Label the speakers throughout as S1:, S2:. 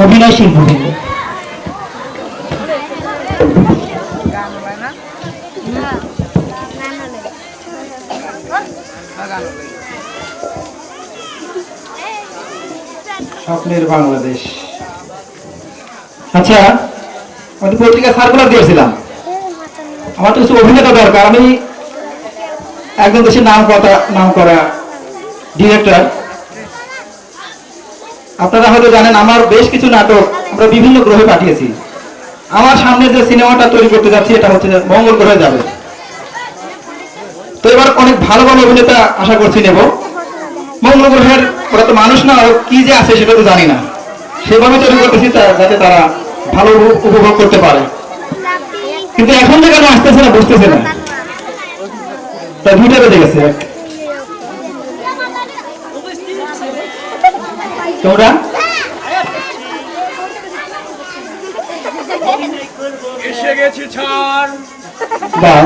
S1: অভিনয় শিল্পবৃন্দ
S2: স্বপ্নের বাংলাদেশ। আচ্ছা আমি পত্রিকা সার্কুলার দিয়েছিলাম। আমার তো কিছু অভিনেতা দরকার। আমি একজন দেশের নাম কথা নাম করা ডিরেক্টর আপনারা হয়তো জানেন, আমার বেশ কিছু নাটক আমরা বিভিন্ন গ্রহে পাঠিয়েছি। আমার সামনে যে সিনেমাটা তৈরি করতে যাচ্ছি, এটা হচ্ছে মঙ্গল গ্রহে যাবে। তো এবার অনেক ভালো ভালো অভিনেতা আশা করছি নেব। মঙ্গল গ্রহের ওরা তো মানুষ না ওরা কি যে আছে সেটা তো জানি না। সেভাবে তৈরি করতেছি যাতে তারা ভালো উপভোগ করতে পারে। কিন্তু এখন যে কেন আসতেছে না, বুঝতেছে না। তা দুইটা বেজে তোমরা?
S3: এসে গেছি ছাড়
S2: বাহ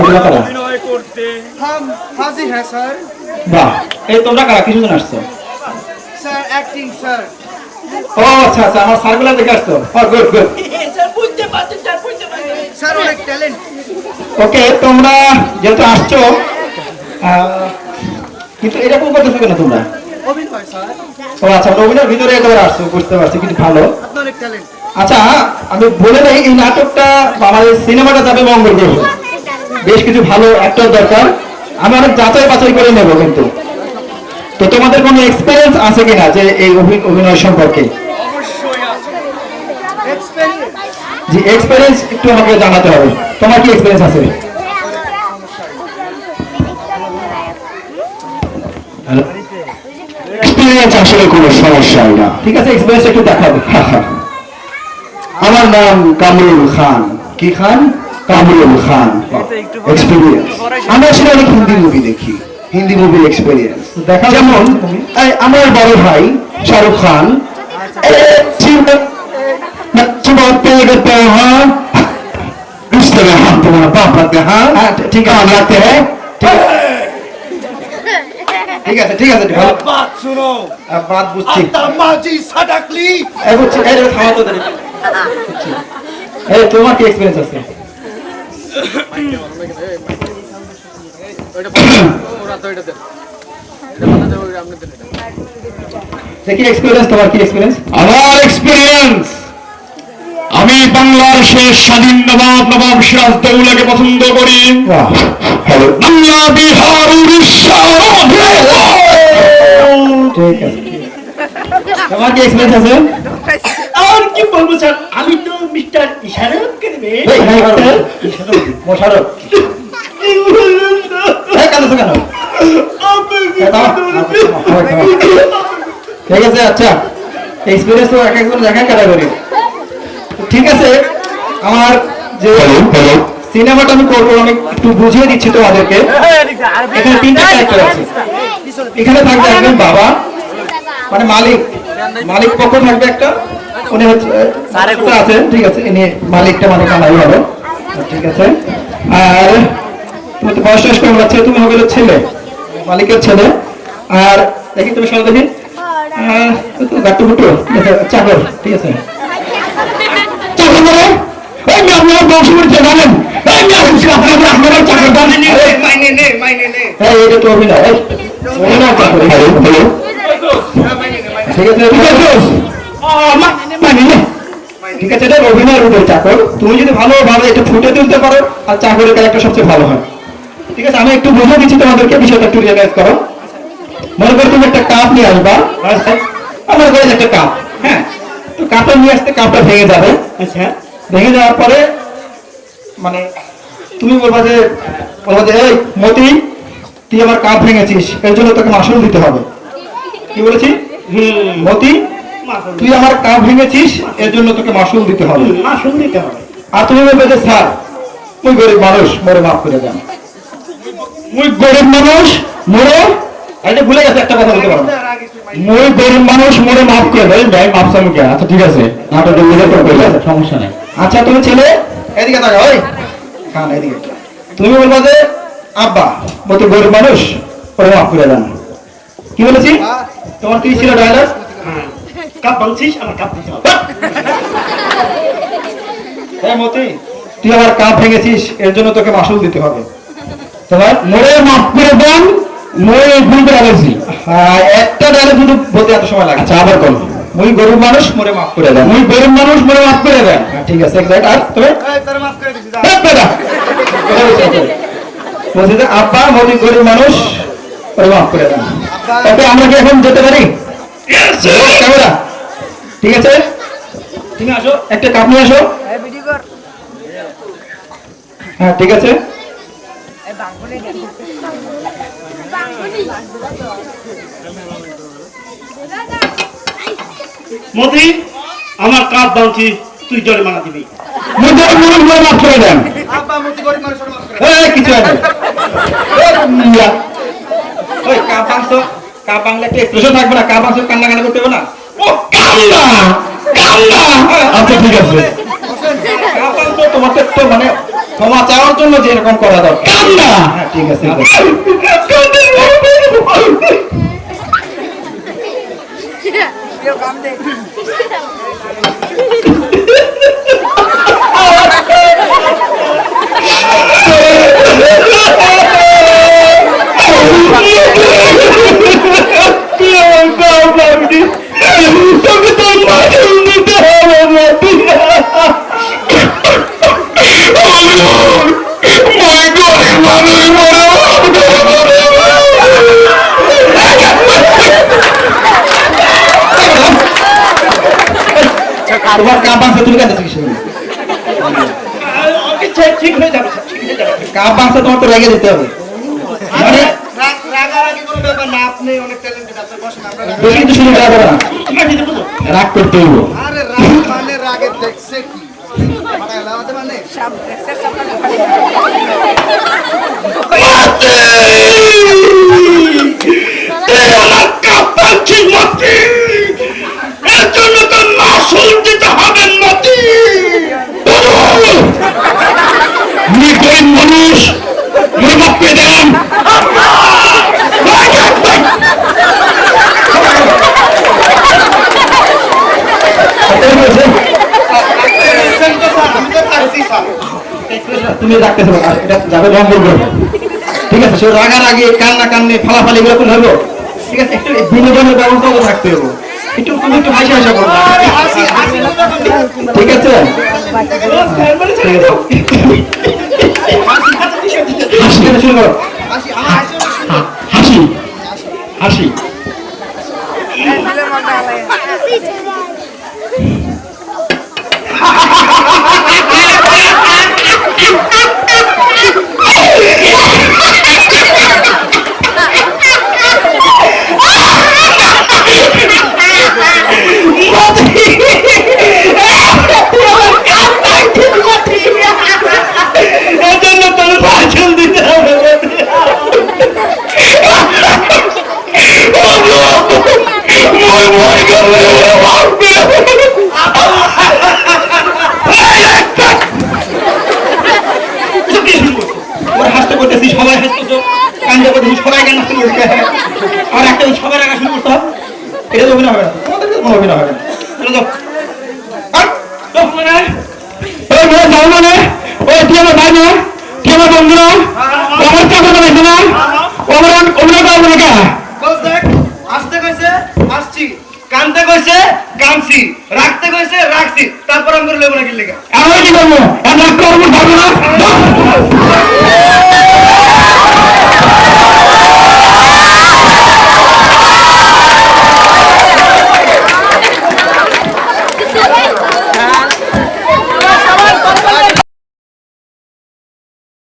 S3: অভিনয় করতে।
S4: হ্যাঁ স্যার।
S2: বাহ এই তোমরা কারা? কিছু জন আসছো?
S4: Sir acting sir.
S2: ও আচ্ছা আচ্ছা আমার সার্কুলার দেখে আসছো। ও good
S4: good sir talent
S2: okay তোমরা যেটা আসছো কিন্তু এরকম করতেছো কেন তোমরা? ও আচ্ছা অভিনয়ের ভিতরে একেবারে আসছো বুঝতে পারছি কিন্তু ভালো।
S4: আপনার অনেক ট্যালেন্ট
S2: আচ্ছা আমি বলে নেই এই নাটকটা বা সিনেমাটা যাবে মঙ্গল গ্রহে। বেশ কিছু ভালো অ্যাক্টর দরকার। আমি অনেক যাচাই বাছাই করে নেব কিন্তু। তো তোমাদের কোনো এক্সপিরিয়েন্স আছে কিনা যে এই অভিনয় সম্পর্কে?
S3: অবশ্যই
S2: যে এক্সপিরিয়েন্স একটু আমাকে জানাতে হবে। তোমার কি এক্সপিরিয়েন্স আছে?
S5: এক্সপিরিয়েন্স আসলে কোনো সমস্যাই না
S2: ঠিক আছে এক্সপিরিয়েন্স একটু দেখাবে
S5: আমার নাম কামরুল খান কি খান কামরুল খান এক্সপিরিয়েন্স আমরা আসলে অনেক হিন্দি মুভি দেখি হিন্দি মুভির এক্সপিরিয়েন্স
S2: দেখা
S5: যেমন এই আমার বড় ভাই শাহরুখ খান এ, চিন- না, চিবাতে গেতে হ্যাঁ रिश्ते में हम तुम्हारा बाप लगते हैं
S2: हाँ, ठीक है।
S5: काम लगते हैं
S2: ঠিক আছে ঠিক আছে
S3: বাত শুনো।
S2: বাদ বুঝছি।
S3: মাঝি
S2: এই বুঝছি এই রে, থামো তো দাঁড়িয়ে। এই তোমার কি এক্সপিরিয়েন্স আছে? দেখি এক্সপিরিয়েন্স তোমার কি এক্সপিরিয়েন্স
S5: আমার এক্সপিরিয়েন্স আমি বাংলার শেষ স্বাধীন নবাব নবাব সিরাজ দৌলাকে পছন্দ করি। বাংলা বিহার উড়িষ্যা
S2: ঠিক আছে আছে
S1: আর কি বলব স্যার আমি তো মিস্টার দেবে
S2: মোশারফ থামো। ঠিক আছে আচ্ছা এক্সপিরিয়েন্স তো এক একজন দেখা ক্যাটাগরি ঠিক আছে আমার যে সিনেমাটা আমি করব আমি একটু বুঝিয়ে দিচ্ছি তোমাদেরকে। এখানে তিনটা ক্যারেক্টার আছে। এখানে থাকবে একজন বাবা মানে মালিক। মালিক পক্ষ থাকবে একটা উনি হচ্ছে আছেন ঠিক আছে ইনি মালিকটা মানে কানাই হবে। ঠিক আছে। আর তুমি তো বয়স শেষ করে যাচ্ছে তুমি হবে ছেলে মালিকের ছেলে। আর দেখি তুমি সবাই দেখি। গাট্টু ফুটু চাকর ঠিক আছে।
S5: চাকর বংশ পরিচয় জানেন?
S2: অভিনয় অভিনয় ঠিক আছে এটা অভিনয়ের উপর চাকর তুমি যদি ভালোভাবে এটা ফুটে তুলতে পারো আর চাকরের ক্যারেক্টার সবচেয়ে ভালো হয় ঠিক আছে আমি একটু বুঝে দিচ্ছি তোমাদেরকে বিষয়টা একটু রিয়েলাইজ করো মনে করো তুমি একটা কাপ নিয়ে আসবা আমার ঘরে একটা কাপ হ্যাঁ তো কাপটা নিয়ে আসতে, কাপটা ভেঙে যাবে। আচ্ছা। ভেঙে যাওয়ার পরে মানে তুমি বলবা যে বলবা যে এই মতি তুই আমার কাপ ভেঙেছিস এর জন্য তোকে মাসুল দিতে হবে। কি বলেছি? মতি তুই আমার কাপ ভেঙেছিস এর জন্য তোকে মাসুল দিতে হবে।
S1: মাসুল দিতে হবে।
S2: আর তুমি বলবে যে স্যার তুই গরিব মানুষ মরে মাফ করে দেন। মুই গরিব মানুষ মরে এটা ভুলে গেছে একটা কথা বলতে পারব মুই গরিব মানুষ মরে মাফ করে দেয় ভাই মাফ চামুকে আচ্ছা ঠিক আছে। নাটকের সমস্যা নেই। আচ্ছা তুমি ছেলে? এদিকে তাকা ওই এদিকে। তুমি বলবা যে আব্বা মতো গরিব মানুষ ওরে মাফ করে দেন। কি বলেছি? তোমার ছিল ডায়লগ
S1: কাপ আমার কাপ
S2: হ্যাঁ মতি তুই আমার কাপ ভেঙেছিস এর জন্য তোকে মাসুল দিতে হবে। তোমার
S5: মোরে মাফ করে দেন মই ভুল করে
S2: হ্যাঁ, একটা ডালে দুটো বলতে এত সময় লাগে
S5: আচ্ছা আবার কোন
S2: মুই গরিব মানুষ মোরে মাফ করে দেন।
S5: মুই গরিব মানুষ মোরে মাফ করে দেন।
S2: হ্যাঁ, ঠিক আছে exact। আর তুমি?
S4: এই, তোরা মাফ করে দিছি, যা।
S5: এই বেটা,
S2: বলছি যে আব্বা মোদি গরিব মানুষ ওরে মাফ করে দেন।
S5: তবে আমরা কি এখন যেতে পারি?
S2: ক্যামেরা ঠিক আছে? তুমি আসো। একটা কাপ নিয়ে আসো। হ্যাঁ ঠিক আছে।
S1: মতি আমার কাপ ভাঙছিস তুই জরিমানা দিবি।
S5: মাফ করে দেন।
S2: কিছু হয় ওই থাকবে না কান্না কান্না করতে হবে না?
S5: ও কান্না কান্না আচ্ছা ঠিক আছে।
S2: তো মানে ক্ষমা চাওয়ার জন্য যে এরকম করা দরকার।
S5: কান্না
S2: হ্যাঁ ঠিক আছে।
S5: তোকে
S2: তোমার কাপ তুমি কেন চিকিৎসা
S1: ঠিক হয়ে যাবে ঠিক হয়ে
S2: কাপ তোমার তো রেগে দিতে হবে। মানে
S4: রাগ- রাগ-
S5: রাগ করতে হইব।
S4: আরে রাগ মানে রাগের দেখছে কি? মাথায় লাগাতে মানে।
S5: আমার কাঁপাচ্ছি মতি এর জন্য তো মাসুল দিতে হবে মতি মুই গরিব মানুষ মুই মাপে দেন
S2: ঠিক আছে সে রাগারাগি কান্না কান্নি ফালাফালি এগুলো কোন ঠিক আছে বিনোদনের ব্যবস্থা তো রাখতে একটু তুমি একটু হাসি ঠিক আছে? হাসি করো?
S4: হাসি। হাসি অনেক সুন্দর।
S5: হাসি হাসি
S1: এজন্য তোর ভাষণ দিতে হবে
S5: মই মই গেলে মাফ করে
S2: ওরা হাসতে করতেছি সবাই হাসতেছো কান্দে করতেছি সবাই মানে,
S5: মানে
S4: আসতে কইছে আসছি কানতে কইছে কানছি রাখতে কইছে রাখছি। তারপর আমরা লেবো না কি
S5: কি করব? আমরা করব না।